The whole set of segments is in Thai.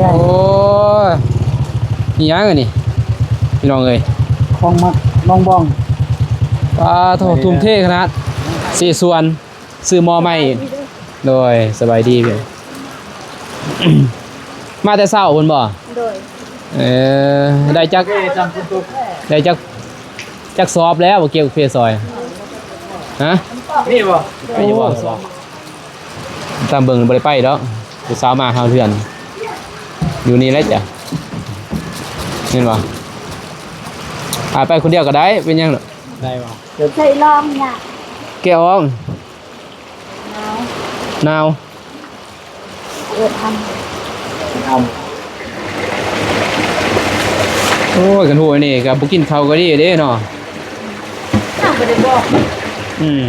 มื่อยโอ้ยนี่ยังอันนี่พี่น้องเอ้ยคลองมักน้องบองปลาโถทุ่มเทขนาดสี่ส่วนซื้อหมอใหม่โดยสบายดีเพี่นมาแต่เช้าบนบ่ โดยเออได้จักเอ้จำคุณตุ๊กได้จักจักสอบแล้วบ่เกี่ยวกับเฟซอยฮะนี่บ่ไม่อยู่บ่สอบตามเบิ่งบ่ได้ไปดอกผู้สาวมาหาเพื่อน อยู่นี่แหละจ้ะเห็นบ่อ่าไปคนเดียวก็ได้ เป็นหยังหรอกได้บ่ใส่ลองเนี่ยแก้วอ้องเอาหนาว เอิดททโอ้ยกันหัวนี่กับบุกินข้าวก็ดีเด้เนาะำน่าไปได้บอก อืม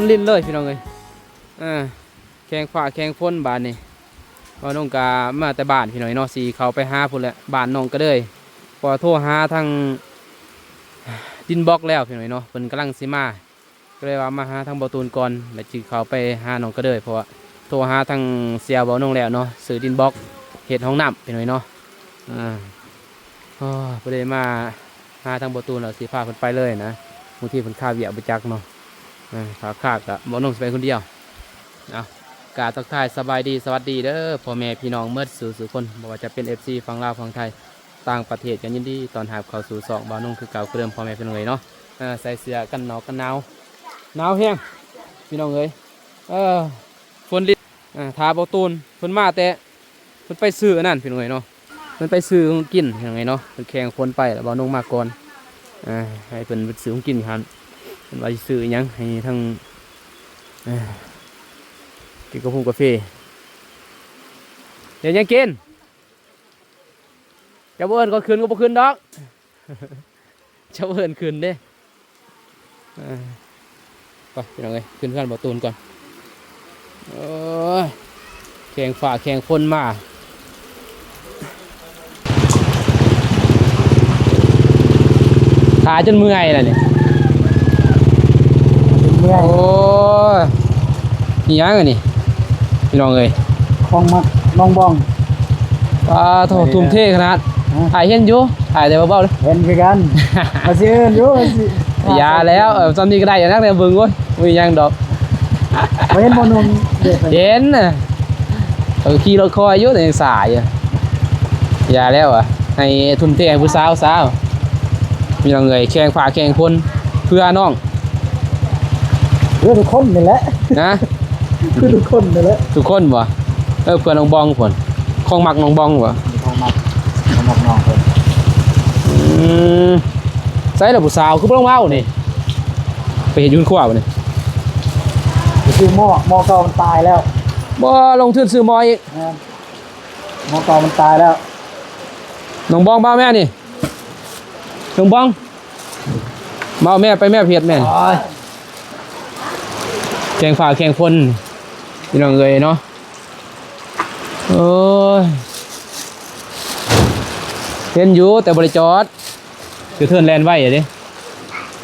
นลิ้นเลยพี่น้องเอ้ยอ่าแข่งฝ่าแข่งฝนบานนี่ว่าน้องกามาแต่บ้านพี่น้อยเนาะสีเขาไปหาพุ่นแหละบ้านน้องก็เลยพอโทรหาทางดินบล็อกแล้วพี่น้อยเนาะเพิ่นกำลังสิมาก็เลยว่ามาหาทางบอตูนก่อนแล้วจึงเขาไปหาน้องก็เลยเพราะว่าโทรหาทางเสียบอน้องแล้วเนาะซื้อดินบล็อกเฮ็ดห้องน้ำพี่น้อยเนาะอ่าโอ้บ่ได้มาหาทางประตูเราสีพาเพิ่นไปเลยนะบางทีเพิ่นข้าวเหยียบไปจักเนาะ อ่าขาขากะบ่น้องสิไปคนเดียวเอากาบทักทายสบายดีสวัสดีเด้อพ่อแม่พี่น้องเมื่อสู่สู่คนบ่ว่าจะเป็น FC ฝั่งลาวฝั่งไทยต่างประเทศกันยินดีตอนหาบเข้าสู่สองบ่น้องคือเก่าคือเดิมพ่อแม่พี่น้องเอ้ยเนาะใส่เสื้อกันหนาวกันหนาวหนาวแฮงพี่น้องเอ้ยเออฝนลิอ่าทาประตูนเพิ่นมาแต่เพิ่นไปซื้อนั่นพี่น้องเอ้ยเนาะเพิ่นไปซื้อของกินพี่น้องเอ้ยเนาะเพิ่นแข่งฝนไปแล้วบ่น้องมาก่อนอ่าให้เป็นไปซื้อกินครับ เป็นว่าสิซื้อยังให้ทั้งเอ่กินกาแฟกาแฟเดี๋ยวยังกินจะเบิ่นก็คืนก็บ่คืนดอกจะเบิ่นคืนเด้อ่าไปพี่น้องเอ้ยขึ้นเพื่อนบ่ตูนก่อนโอ้ยแข่งฝ่าแข่งฝนมาขาจนเมื่อยแล้วนี่ย เมื่อยโอ้ยนี่ยังอันนี่พี่น้องเอ้ยคลองมักน้องบองปลาโถทุ่มเทขนาดถ่ายเห็นอยู่ถ่ายแต่เบาๆเลยเห็นคือกันมาซื้ออยู่มาสิอยาแล้วเออตอนนี้ก็ได้อย่างนั้นเลยเบิ่งเว้ยมีหยังดอกบ่เห็นบ่หนุ่มเด็กไปเย็นน่ะเออขี่รถคอยอยู่แต่ยังสายอยู่อย่าแล้วอะให้ทุนเตงผู้สาวสาวมีน้องเงยแข่งฝาแข่งคนเพื่อน้อง เรื่องทุกคนนี่แหละนะคือทุกคนนี่แหละทุกคนบ่เออเพื่อนน้องบองผลคงมักน้องบองบ่ของมักของมักน้องเพิ่นอืมใส่ละผู้สาวคือบ่ต้องเว้านี่ไปเห็นอยืนขวาบ่นี่คือหม้อหม้อเก่ามันตายแล้วบ่ลงทุนซื้อหมออีกนะครับหม้อเก่ามันตายแล้วน้องบองบ้าแม่นี่น้องบองมาเอาแม่ไปแม่เพียดแม่นโอ้ย แข่งฝ่าแข่งคนพี่น้องเอ้ยเนาะโอ้ยเห็นอยู่แต่บริจอดคือเทิร์นแลนด์ไว้อะดิ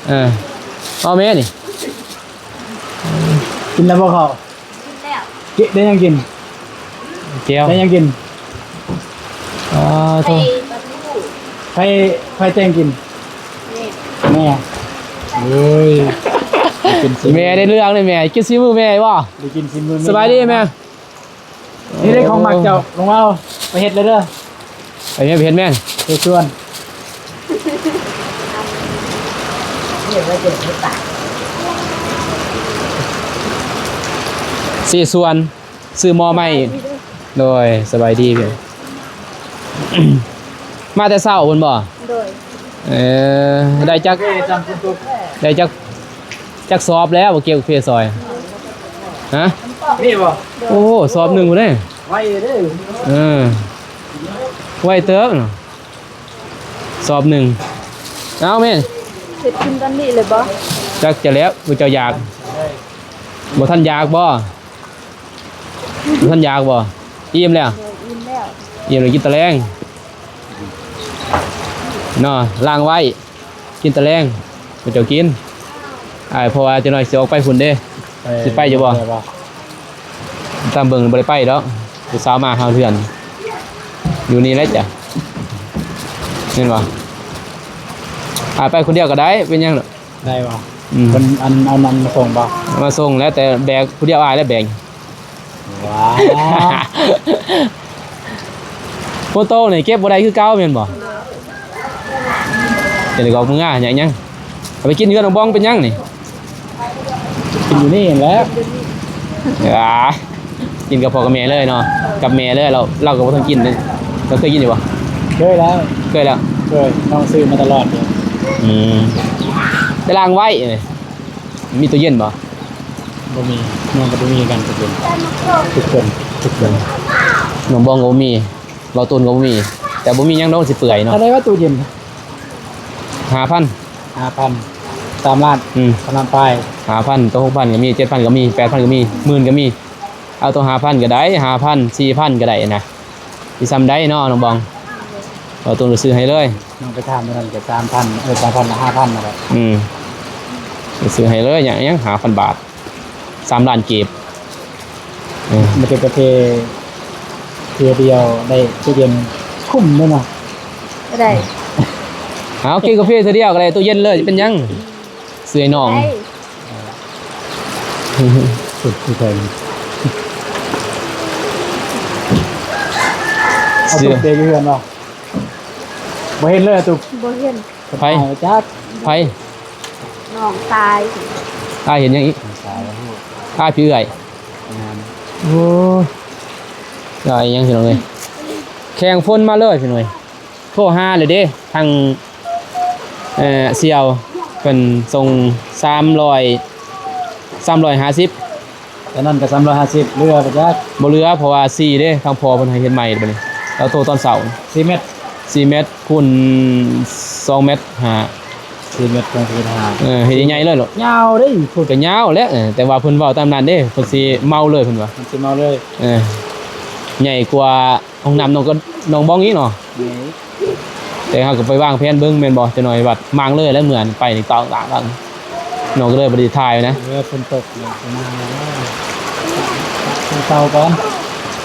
เออเอาแม่นี่กินแล้วบ่เขากินแล้วกินได้ยังกินเจียวได้ยังกินอ๋อไปโทษประตูไผไผแต่งกินนี่แม่เฮ้ยได้ กินสิแม่ได้เรื่องเลยแม่กินซีมือแม่บ่ได้กินสิมือสบายดีแม่นี่ได้ของหมักเจ้าลงเอาไปเฮ็ดเลยเด้อไปแม่ไปเห็นแม่ไปชวนเดี๋ยวเราจะไปตัดสี่ส่วนซื้อหมอใหม่โดยสบายดีเพี่มาแต่เช้าเพิ่นบ่โดยเออได้จักเอ้ยจำคุณตุ๊กได้จัก จักสอบแล้วบ่เกี่ยวกับเพศซอยฮะนี่บ่โอ้สอบหนึ่งบ่ได้ไว้เด้อเออไว้เติบเนาะสอบหนึ่งเอาแม่นเสร็จกินตอนนี้เลยบ่จักจะแล้วบ่เจ้าอยากบ่ทันอยากบ่บ่ทันอยากบ่อิ่มแล้วโดยอิ่มแล้วอิ่มแล้วกินตะแลงเนาะล้างไว้ กินตะแลงบ่เจ้ากิน อ้ายเพราะว่าจะน้อยสิออกไปพุ่นเด้ สิไปอยู่บ่ ตามเบิ่งบ่ได้ไปดอกผู้สาวมาหาเพื่อน อยู่นี่แหละจ้ะเห็นบ่อ่าไปคนเดียวก็ได้เป็นหยังดอกได้บ่อืมคนอันเอานำมาส่งบ่มาส่งแล้วแต่แบกผู้เดียวอายแล้วแบ่ง ว้าว โฟโต้นี่เก็บบ่ได้คือเก่าแม่นบ่เป็นเลยก็มึงอะหยังยังเอาไปกินเงินของบ้องเป็นหยังนี่กิ นอยู่นี่แหล้วอ่ากินกับพ่อกับแม่เลยเนาะกับแม่เลยเราเราก็บ่ต้องกินเลยเราเคยกินอยู่บ่เคยแล้วเคยแล้วเคยน้องซื้อมาตลอดเลยอืมไปล้างไว้นี่มีตู้เย็นบ่บ่มีน้องก็บ่มีกันทุกคนทุกคนทุกคนหนมบองก็บ่มีเราตุนก็บ่มี แต่บ่มีหยังดอกสิเปื่อยเนาะอะไรว่าตู้เย็น5,000 5,000 ตามร้านอืมตามร้านป้าย5,000ตัว6,000ก็มี7,000ก็มี8,000ก็มีหมื่นก็มี เอาตัว5,000ก็ได้5,000 4,000ก็ได้นะสิซ้ำได้เนาะน้องบองเราตุนก็ซื้อให้เลยน้องไปทำนั่นก็3,000เออ3,000ละ5,000นั่นแหละอืมก็ซื้อให้เลยหยังยัง5,000บาท3ล้านเก็บเออมันเป็นประเภทเพียเดียวได้ตู้เย็นคุ้มด้วยนะ ก็ได้ เอากินกาแฟเทื่อเดียวก็ได้ตู้เย็นเลยเป็นหยัง ซื้อให้น้องได้สุดที่เคยเอาเสื้ตุ๊อกเตะอยู่เฮือนบ่บ่เห็นเลยอะตุ๊กบ่เห็นไผเอาจักไผน้องตายอ้ายเห็นหยังอีกสายฮู้อ้ายพี่เอื้อยงานโอ้ยได้ยังพี่น้องเลยแข่งฝนมาเลยพี่น้อยโทรหาเลยเด้ทางเอ่อเซียว เป็นส่งสามร้อยสามร้อยห้าสิบแต่นั่นก็350เรือบ่จักบ่เหลือเพราะว่าสี่เด้ทางพอเพิ่นให้เฮ็ดใหม่บัดนี้เราโทรตอนเสาร์4เมตรสี่เมตรคูณสองเมตรหา4เมตรตรงพื้นหาเออเฮ็ดใหญ่ๆเลยหรอกยาวเด้พูดก็ยาวแหล้วแต่ว่าเพิ่นเว้าตามนั้นเด้เพิ่นสิเมาเลยเพิ่นว่ามันสิเมาเลยเออใหญ่กว่าห้องน้ำน้องก็น้องบ้องอีกเนาะ แต่เขาก็ไปวางแผนเบิ้งแม่นบ่จะหน่อยบัดมางเลยแล้วเหมือนไปนี่ต่างต่างกันน้องก็เลยบ่ได้ถ่ายนะเรือฝนตกเลยประมาณนั้นเศร้าก่อน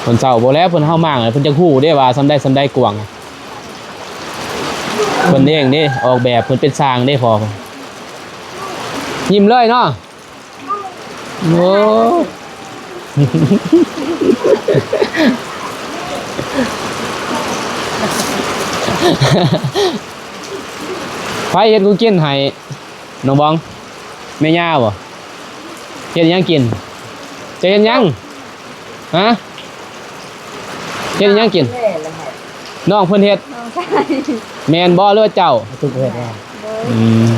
เพิ่นเศร้าบ่แล้วเพิ่นเฮามางเพิ่นจะฮู้เด้ว่าซำได้ซำได้กวางเพิ่นเองเด้ออกแบบเพิ่นเป็นสร้างเด้พอเพิ่นยิ้มเลยเนาะโอ้ ไผเฮ็ดกูกินให้น้องบองแม่ย่าบ่เฮ็ดหยังกินจะเฮ็ดหยังฮะเฮ็ดหยังกินแม่ละฮะน้องเพิ่นเฮ็ดน้องชายแม่นบ่หรือว่าเจ้าทุกประเภทว่าโดยอืม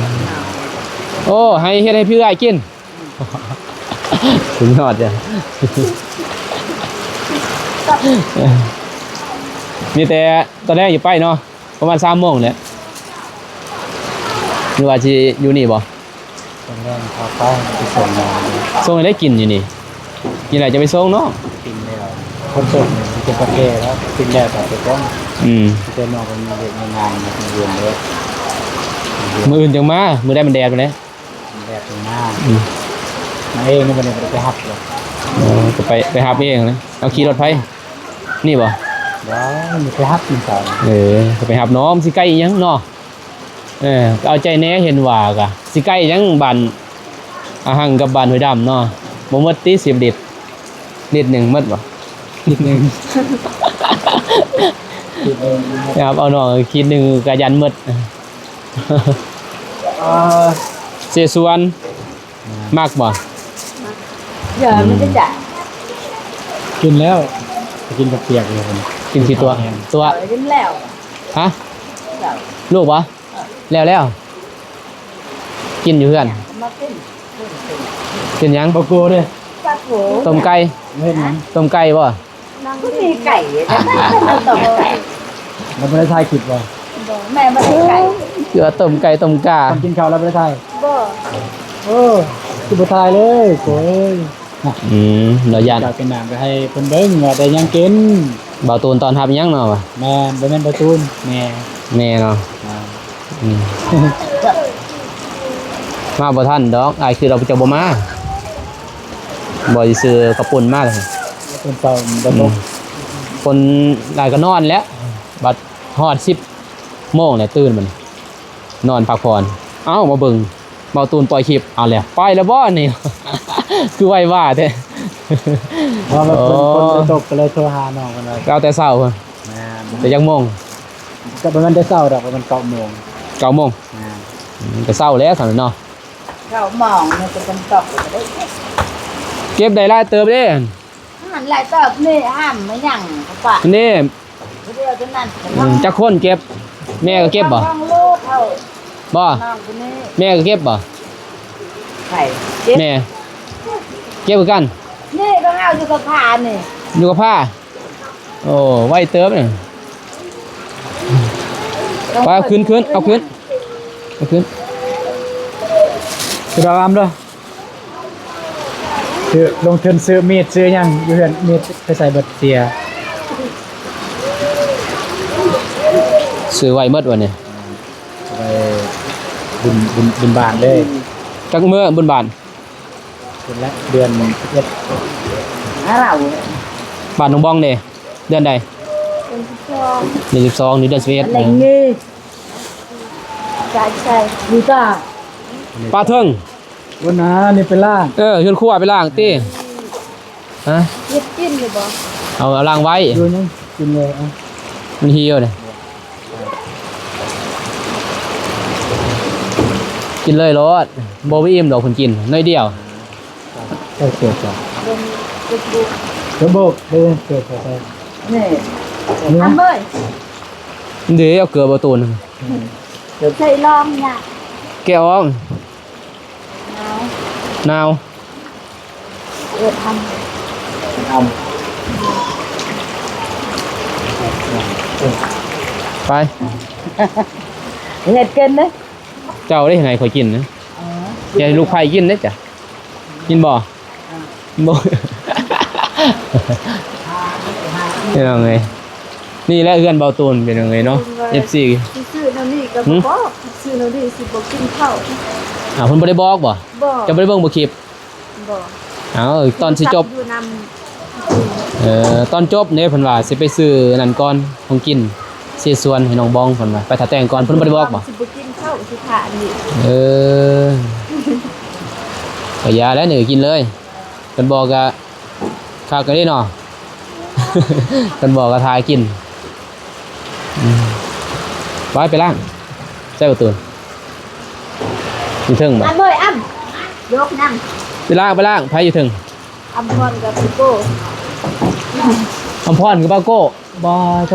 โอ้ให้เฮ็ดให้พี่ไอ้กินสุดยอดจ้ะมีแต่ตอนแรกอยู่ไปเนาะ ประมาณสามโมงแหละหรือว่าสิอยู่นี่บ่ตอนแรกเขาไปที่ส่งมาส่งให้ได้กินอยู่นี่กินอะไรจะไปส่งเนาะกินแล้วคนส่งเนี่ยมันเป็นประเภทแล้วกินแล้วแต่ไปต้องอืมเจอนอกมันมีเด็กมีงานมีเรียนเลยมื้ออื่นจังมา มื้อได้มันแดดไปแล้วมีแบบตรงหน้าอืมมาเองนี่มันเลยไปหักเลยอ๋อก็ไปไปหาเองนะเอาขี่รถไฟนี่บ่ แล้วมีไปหักกินต่อเออก็ไปหาน้องสิใกล้อีหยังเนาะเออก็เอาใจแหน่เห็นว่ากะสิใกล้อีหยังบ้านอาหังกับบ้านห้วยดำเนาะบ่หมดติ10ลิตรลิตรหนึงหมดบ่ นิดนึงนิดนึงครับเอาน้องคิดหนึงก็ยันหมด เออเสียส่วนมากบ่เดี๋ยวมันจะจ่ายกินแล้วไปกินกับเปียกเลยคน กินกี่ตัว ตัวเอาไปเล่นแล้วฮะเดี๋ยวลูกบ่แล้วแล้ว กินอยู่เพื่อนมาขึ้นกินหยังบะโก้เลยปลาโถต้มไก่ไม่เห็นหยังต้มไก่บ่นั่งก็มีไก่แต่ไม่เป็นต้มไก่มันไม่ได้ทายคิดว่าบ่แม่มาได้ไก่เกลือต้มไก่ต้มกาทำกินข้าวแล้วไม่ได้ทายบ่โอ้คือบ่ทายเลยโอ้ยอืมเรายันอยากเป็นหนังก็ให้เพิ่นเบิ่งว่าได้หยังกินเบาตูนตอนทับหยังเนาะวะแม่นบ่แม่นประตูนแม่แม่เนาะอ่าอืมมาบ่ทันดอกอายคือเราจะบ่มาบ่สิซื้อกระปุ่นมาเลยเพิ่นเฝ้าบ่ตกคนหลายก็นอนแล้วบัดฮอดสิบโมงเนี่ยตื่นมันนอนพักผ่อนเอ้ามาเบิ่งเบาตูนปล่อยคลิปเอาแล้วไปแล้วบ่นี่ คือไว้ว่าแท้ เพราะว่าเพิ่นอ๋อคนบ่ตกก็เลยโทรหาน้องเพิ่นว่าเอาแต่เช้าพุ่นแม่นแต่ยังโมงก็บ่แม่นได้เช้าดอกว่ามัน9โมงเก้าโมงแม่นอืมแต่เช้าแล้วสั่นเนาะเขามองมันจะเป็นตอกได้เก็บได้หลายเติบเด้หันหลายตอบนี่ห้ามไม่ยั่งเขาปะนี่เดียวเท่านั้นอืมจักคนเก็บ แม่ก็เก็บบ่น้องลูกเขาบ่น้องคนนี้แม่ก็เก็บบ่ไข่เจ็บแม่เก็บคือกัน นี่ก็เอาอยู่กับผานี่อยู่กับผ้า โอ้ไว้เติบเนี่ยไปเอาขึ้นขึ้นเอาขึ้นเอาขึ้นคือดอกอามเด้อคือลงทุนซื้อมีดซื้อหยังอยู่เฮือนมีดไปใส่เบิดเสียซื้อไว้เมื่อวันนี้ไปบุญบุญบุญบานเลยจักเมื่อบนบานเป็นละเดือนเอ็ด หาเราบานหนองบองเด้เดือนใดเป็นชองเดือนสิบสองนี่เดือนสิบเอ็ดอะไรงี้ใช่ใช่ดูตาปลาเทิงวันน้านี่เป็นล่าง เออชวนครั่วไปล่างตีฮะเย็ดกินเลยบ่เอาเอาล่างไว้ดูนี่กินเลยอะมันเหี่ยวเลยกินเลยรสโบวิอิ่มดอกคนกินน้อยเดียวใส่เกิดก่อ นเดินดูดูเดี๋ยวโบกเดินเกิดใส่ใส่นี่นี่ทำเลยเดี๋ยวเอาเกลือประตูนใส่ลองเนี่ยแกะออกเอานาวเออททไปำเห็ดเกินเลยเจ้าได้ไหนคอยกินนะอ๋ออย่าให้ลูกไผ่กินนะจ้ะกินบ่กินบ่ เป็นยังไงนี่แหละเอื้อนเบาตูนเป็นยังไงเนาะ FC ซื้อนั่นนี่ก็หืมบ่ซื้อนั่นนี่สิบ่กินข้าวอ่าเพิ่นบ่ได้บอกบ่บ่จะบ่ได้เบิ่งบ่คลิปบ่เอาตอนสิจบ อยู่นเอ่อตอนจบเนี่ยเพิ่นว่าสิไปซื้อนั่นก่อนของกินสิส่วนให้น้องบองเพิ่นว่าไปถ้าแต่งก่อนำเพิ่นบ่ได้บอกบ่สิบ่กินข้าวสิทานนี่เออก็ยาแล้วนี่ก็กินเลยเออกันบอกกะคากันได้เนาะกันบอกกะทายกินอืมไปไปล่างใส่ประตูอยู่ถึงบ่อันเลยอ้ำยกนั่งไปล่างไปล่างไผอยู่ถึงอ้ำพรกับพี่โก้คำพรกับป้าโก้บาโต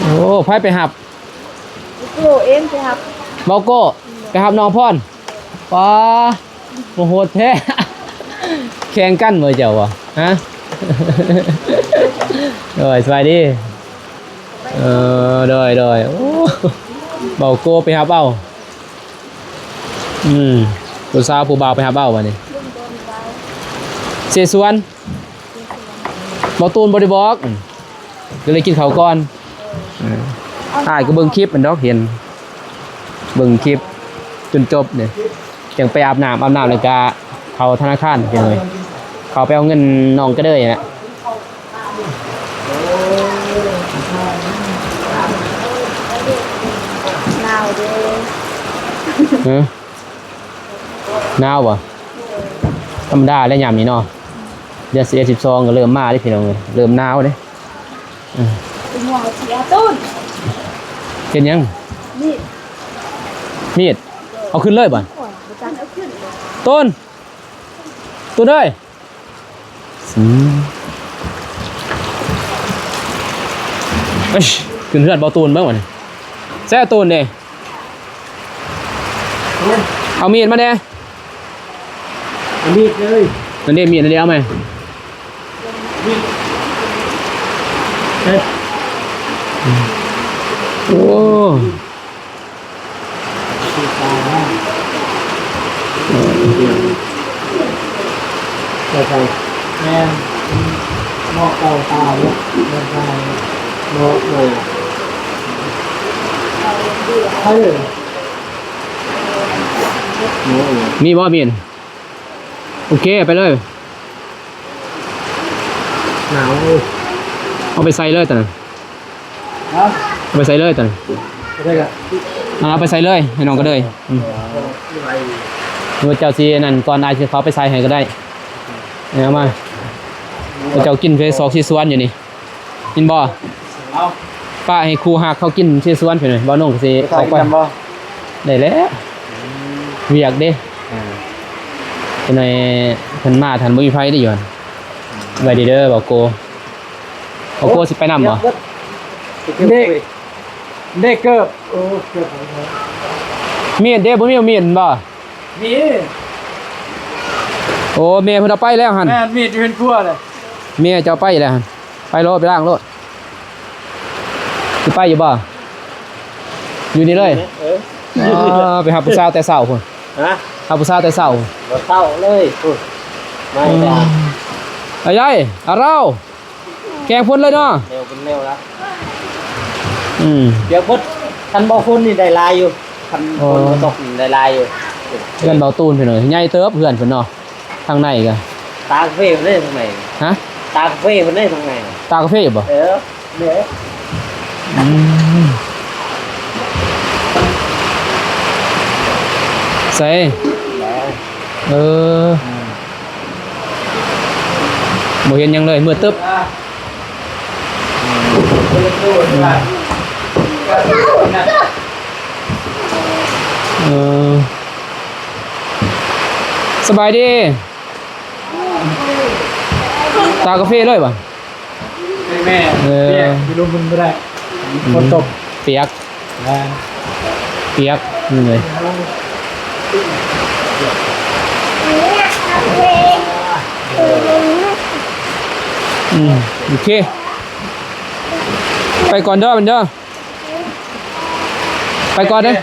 โอ้ไผไปหับพี่โก้เอ็มใช่ครับบาโก้ไปหับน้องพรป้าโมโหดแท้แข่งกันเมื่อเจ้าวะฮะโดยสบายดีเออโดยโดยโอ้เบาโก้ไปหาเบ้าอืมผู้สาวผู้บ่าวไปหาเบ้าวันนี้ลุงโดนเบาเสียสวนเบาตูนบริบอกอืมก็เลยกินเขาวก่อนถ่ายก็เบิ่งคลิปมันดอกเห็น เบิ่งคลิปจนจบเนี่ยจังไปอาบน้ำอาบน้ำแล้วก็เข้าธนาคารจังเลย เขาไปเอาเงินน้องก็เลยนะหนาวเด้อเออหนาวบ่ธรรมดาแล้วยามนี้เนาะเดือนสิบเอ็ดสิบสองก็เริ่มมาได้พี่น้องเอ้ยเริ่มหนาวเด้เป็นหัวเสียต้นเห็นยังนี่มีดเอาขึ้นเลยบ่หัวประจันเอาขึ้นเลยต้นต้นเอ้ยอืม เอ้ยขึ้นเฮือนเบาตูนเบ้างวะนี่แซ่ตูนเด้เอามีดมาเด้มีดเลยนั่นเด้มีดนั่นเด้เอาไหมเฮ้ยโอ้ใส่ใส่ แม่หม้อเก่าตาเนี่ยแม่ตาหม้อเลยใช่เลยหม้อเลยมีบ่มีดโอเคไปเลย หนาวเลยเอาไปใส่เลยตอนนั้นครับเอาไปใส่เลยตอนนั้นไม่ได้กะเอาไปใส่เลยให้น้องก็เลยอืมเมื่อเจ้าซีนั่นก่อนอายสิเขาไปใส่ให้ก็ได้เอามา เมื่อเจ้ากินไปสองซีสวนอยู่นี่กินบ่เอาป้าให้ครูหักเขากินซีสวนไปหน่อยบ่น้องก็สิใส่เขาไปกันบ่ได้แล้วเวียกเด้เป็นไงเพิ่นมาทันบ่มีไฟได้อยู่หั่นไว้ดีเด้อบอกโกบอกโกสิไปนำบ่เด็กเด็กเกิบโอ้เกิบมีดเด้บ่มีเอามีดบ่มีโอ้แม่เพิ่นเอาไปแล้วหั่นแม่มีดอยู่เป็นครัวเลย แม่จะเอาไปแล้วหั่นไปโลดไปล้างโลดสิไปอยู่บ่อยู่นี่เลยเอออ๋อไปหาผู้สาวแต่เช้าพุ่นฮะหาผู้สาวแต่เช้าบ่เต้าเลยพูดไม่ได้อายายอาเราแกงพุ่นเลยเนาะเร็วเป็นเร็วแล้วอืมเดี๋ยวพุทคันบ่คุณนี่ได้ลายอยู่คันอ๋อคนบ่ตกนี่ได้ลายอยู่เพื่อนเบาตูนเพิ่นเนาะใหญ่เติบเพื่อนเพิ่นเนาะทางในก็ตากาแฟมันได้ทางไหนฮะ ตากาแฟมันได้ทางไหนตากาแฟบ่เออเนี่ยอืมใส่แล้วเออบ่เห็นหยังเลยมืดตึ๊บเออสบายดี ตากาแฟเลยป่ะแม่เออเปียกอยู่ลมมันไม่ได้ฝนตกเปียกแรงเปียกนี่เลยอืมโอเค ไปก่อนเด้อมันเด้อไปก่อนเด้อ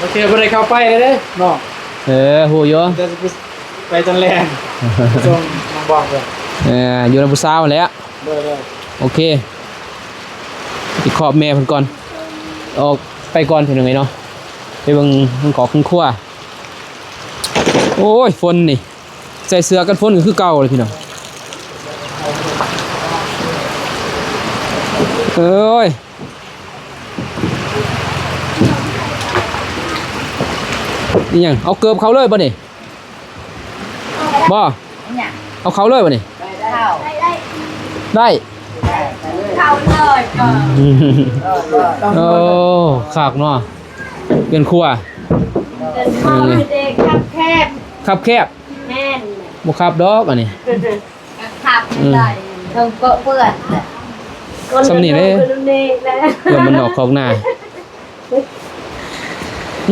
โอเคบ่ได้เข้าไปเลยเด้เนาะเออหูโยจะไปจนแรงส่งน้องบอกเลย เอออยู่ในผู้สาวแหล้วเด้อเด้อโอเคไปขอบแม่เพิ่นก่อน ออกไปก่อนเพิ่นยังไงเนาะไปเบิ่งเพิ่นขอคุณครัวโอ้ยฝนนี่ใส่เสื้อกันฝนก็คือเก่าเลยพี่น้องเอ้ยนี่หยังเอาเกือบเขาเลยป่ะนี่บ่เนี่ยเอาเขาเลยบ่นี่เข้าได้เข้าเลยก่อนโอ้ขากเนาะเป็นครัวเป็นข้าวเด็กขับแคบครับแคบแม่นบ่ครับดอกอันนี้ขับไม่ได้ต้องเปื้อนเปื้อนสำนีเลยคนเด็กแล้วเพื่อมันออกของหน้า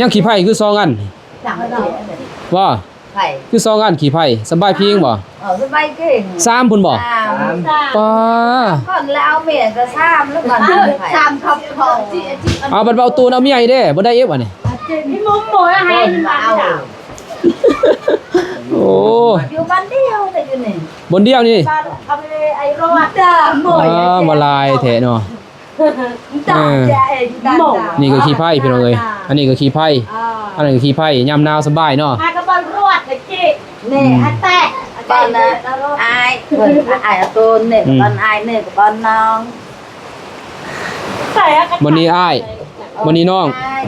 ยังขี้ไผ่คือซองอันจังไม่ได้ว่า ไข่คือซองอันขี้ไผ่สำบายเพียงบ่เออสบายเก่งสามพุ่นบ่สามป้าก่อนแล้วเอาเมียก็สามแล้วก่อนสามครอบครองเอาบัดเบาตูนเอาเมียอีเด้บ่ได้เอฟอันนี้พี่มุ้งหมวยให้มาเอาโอ้อยู่บ้านเดียวแต่อยู่นี่บนเดียวนี่บ้านเอาไปไอ้รอดจ้าหมวยอ่ามาลายแท้เนาะจ้าจ้า เองจ้านี่ก็ขี้ไผ่พี่น้องเอ้ยอันนี้ก็ขี้ไผ่อันนั้นก็ขี้ไผ่ยามหนาวสบายเนาะอากระบอลรวดตะกี้นี่อันแตะบอลนะอายเพิ่นอายตัวเนี่ยบอลอายเนี่ยกับบอลน้องวันนี้อ้าย วันนี้น้องอาย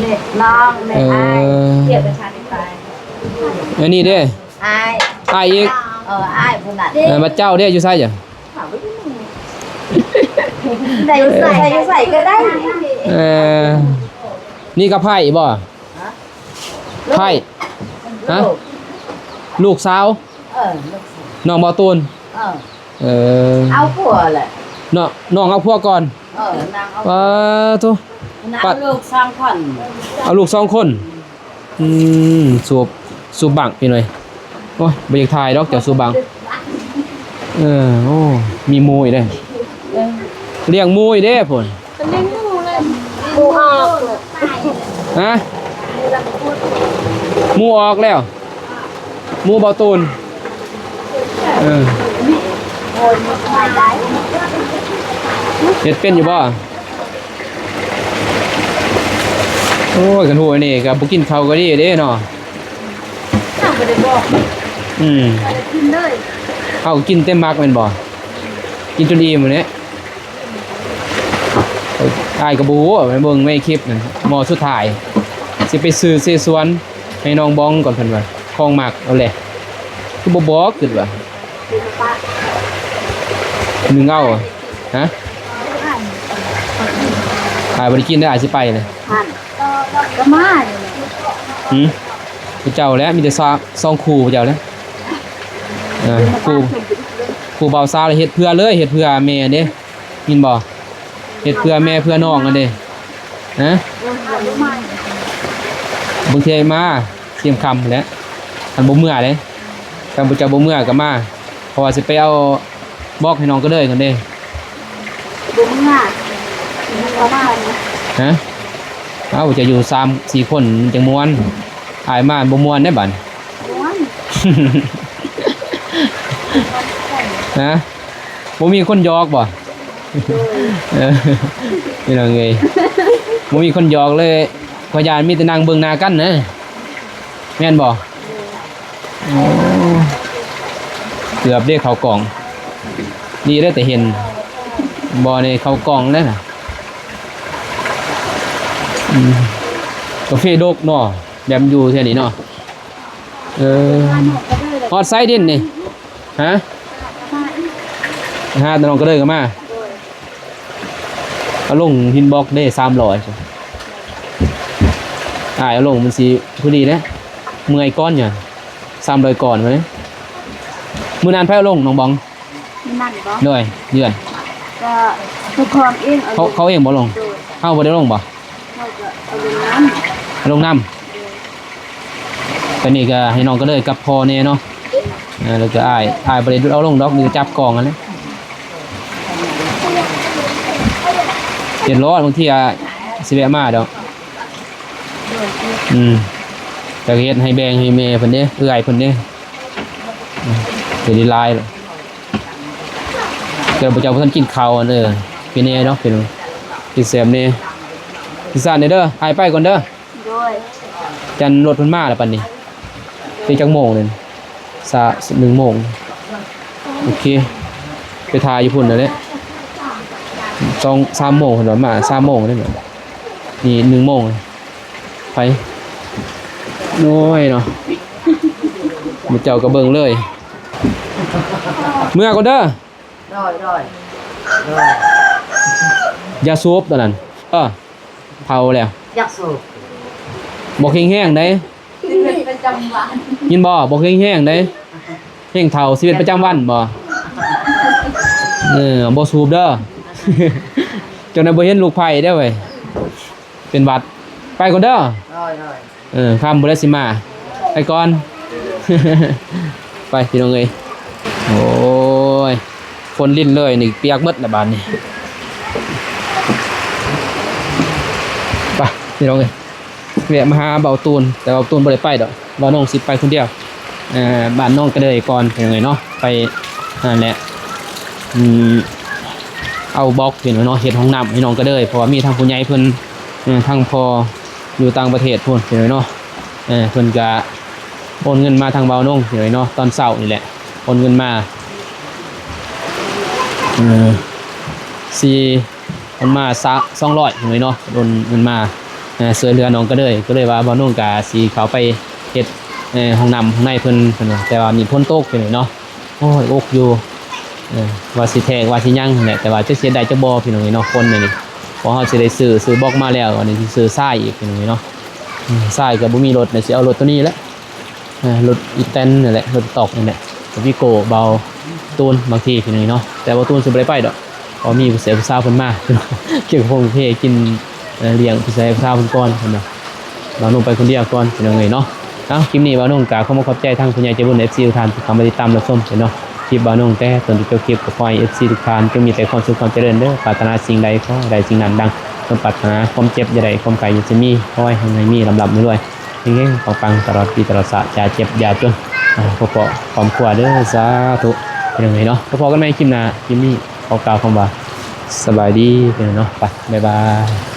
เนี่ยน้องเนี่เอยอายอเกี่ยวกับชาติไปอันนี้เด้อายอ้ายอีกเอออายพุ่นน่ะเออบัดเจ้าเด้อยู่ไสจ้ะ ใส่ใส่ใส่ก็ได้เออนี่ก็ไผ่บ่ไผ่ฮะลูกสาวเออน้องบ่ตูนเออเออเอาผัวแหละน้องน้องเอาพวกก่อนเออนางเอาว่าโตนางเอาลูกสร้างผ่อนเอาลูกสองคนอืมสูบสูบบังพี่หน่อยโอ้ยบ่อยากถ่ายดอกเจ้าสูบบังเออโอ้มีหมูอีกเด้ เลี้ยงหมูอีกเด้พุ่นกูออกฮะหมูออกแล้วหมูเบาตูนเออโอนมาได้เฮ็ดเป็นอยู่บ่โอ้ยกันหัวนี่ก็บ่กินข้าวก็ดีเด้เนาะน่าไม่ได้บอกอืมกินเลยเอากินเต็มมักแม่นบ่กินจนอิ่มมื้อนี้เอ้ย อ้ายก็บ่ฮู้ไปเบิ่งในคลิปนั่นหมอสุดท้ายสิไปซื้อเสสวนให้น้องบ้องก่อนเพิ่นว่าของมักเอาแหละคือบ่บอกคิดว่ามึงเอาอะฮะอ้ายบ่ได้กินได้ออ้ายสิไปเลยหันก็มาหืมผู้เจ้าแล้วมีแต่ซอซองคู่ผู้เจ้าแล้วเออคู่คู่เบาซาวเลยเฮ็ดเพื่อเลยเฮ็ดเพื่อแม่เด้ยินบ่ เฮ็ดเพื่อแม่เพื่อน้องกันเด้นะบางทีมาเตรียมคำแหล้วอันบ่เมื่อเลยกันบ่เจ้าบ่เมื่อก็มาเพราะว่าสิไปเอาบอกให้น้องก็เลยกันเด้บุ้งอะก็มาฮะเอาจะอยู่สามสี่คนจังม่วนอายมาบ่ม่วนได้บัดม้วนนะบ่มีคนหยอกบ่ นี่ล่ะไงบ่มีคนหยอกเลยพยานมีแต่นั่งเบิ่งหน้ากันนะแม่นบ่โอ้เกือบได้เขากล่องนี่ได้แต่เห็นบ่ในเขากล่องแล้วน่ะกาแฟโดกเนาะแบบอยู่แถวนี้เนาะเออฮอดไซด์ดินนี่ฮะห้าน้องก็เลยกันมา เอาลงหินบล็อกได้สามร้อยอ่าเอาลงมันสีพอดีนะเมื่อยก้อนเนี่ยสามร้อยก่อนมาเลยมือนานแพ้เอาลงน้องบองนั่นก็ด้วยเดือนก็ทุกความเองเอาเขาเขาเองบ่ลงเข้าบ่ได้ลงบ่เขาก็เอาลงน้เอาลงน้ำตอนนี้ก็ให้น้องก็เลยกับพอเนี่ยเนาะอ่าแล้วก็อายอายบ่ได้เอาลงดอกมีแต่จับกองกันเลย เดือดร้อนบางทีอะสิแวะมาดอกอืมแต่ก็เฮ็ดให้แบ่งให้แม่เพิ่นเด้เอื้อยเพิ่นเด้อืมเดี๋ยวนี้ลายเลยเกิดบ่เจ้าเพิ่นกินข้าวอันเด้อเป็นแน่เนาะเป็นกินแซ่บแน่สิซ่านเด้อหายไปก่อนเด้อำด้วยจันรถเพิ่นมาแล้วปันนี้เป็นจักโมงนึงสะหนึ่งโมงโอเค ไปทายอยู่พุ่นนั่นแหละ สองสามโมงเพิ่นว่ามาสามโมงได้เหมือนนี่หนึ่งโมงไปน้อยเนาะมือเจ้าก็เบิ่งเลย เมื่อก็เด้อ rồi rồi ยาสูบตอนนั้น เออเผาแล้ว giặc sổ บอกแห้งๆได้ bên trong bạn ยินบ่บอกแห้งๆได้แห้งเฒ่าชีวิตประจำวันบ่เออบ่สูบเด้อ จนได้บ่เห็นลูกไผ่เด้อเว้ยเป็นหวัดไปก่อนเด้อ rồi rồi เออข้ามบุรสิมา ไปก่อน ไปพี่น้องเอ้ยโอ้ยคนลิ้นเลยนี่เปียกหมดละบานนี่ไปพี่น้องเอ้ยแวะมาหาเบาตูน แต่เบาตูนบ่ได้ไปดอกเบาน้องสิไปคนเดียวเอ่อบ้านน้องก็เลยก่อนพี่น้องเอ้ยเนาะไปนั่นแหละอืม เอาบล็อกพี่น้องเนาะเฮ็ดห้องน้ำให้น้องก็เลยเพราะว่ามีทางผู้ใหญ่เพิ่นเออทางพออยู่ต่างประเทศพุ่นพี่น้องเนาะเออเพิ่นก็โอนเงินมาทางเบานุ่งเดี๋ยวเนาะตอนเช้านี่แหละโอนเงินมาเออสี่โอนมาสักสองร้อยเดี๋ยวเนาะโอนเงินมาเออเสือเรือน้องก็เลยก็เลยว่าเบานุ่งกับสีเขาไปเฮ็ดเออห้องน้ำห้องในเพิ่นเพิ่นแต่ว่ามีพ้นโต๊ะอยู่เนาะโอ้ยอกอยู่ ว่าสิแทงว่าสิยั่งนั่แหละแต่ว่าจะเสียดายจะบ่พี่น้องเนาะคนนี่นี่เพราเฮาสิได้ซื้อซื้อบอกมาแล้วอันนี้สิซื้อทรายอีกพี่น้องเนาะอืมใช่กับบุมีรถเนี่ยสิเอารถตัวนี้แหละรถอีแตนนี่แหละรถตอกนี่แหละกับพี่โกเบาตูนบางทีทีนึงเนาะแต่ว่าตูนสุดไปไปดอกเพราะมีผู้เสียผู้สาวคนมาเกี่ยวกับพงเพกินเลี้ยงผู้เสียผู้สาวคนก่อนนเนาะเรานุ่งไปคนเดียวก่อนเป็นยังไงเนาะเอ้าคลิปนี้บาวนุ่งกาเข้ามาขอบใจทางคุณยายใจบุญเอฟซีทุทานที่เข้ามาติดตามรับชมเนาะ คลิปบานุ่งแต่ตอนที่เจ้าคลิปกับคอยเอฟซีทุกท่านจะมีแต่ความสุขความเจริญเด้อปรารถนาสิ่งใดขอให้ได้สิ่งนั้นดังความปรารถนาความเจ็บอย่าได้ความไกลอย่าจะมีขอให้ทางมีลำดับมือด้วยเฮงๆปังปังๆตลอดปีตลอดสะอย่าเจ็บอย่าจนอ่าพอๆความขวาเด้อสาธุเป็นยังไงเนาะพอกันไหมคลิปหน้าคลิปนี้ขอกล่าวคำว่าสบายดีเป็นเนาะไปบ๊ายบาย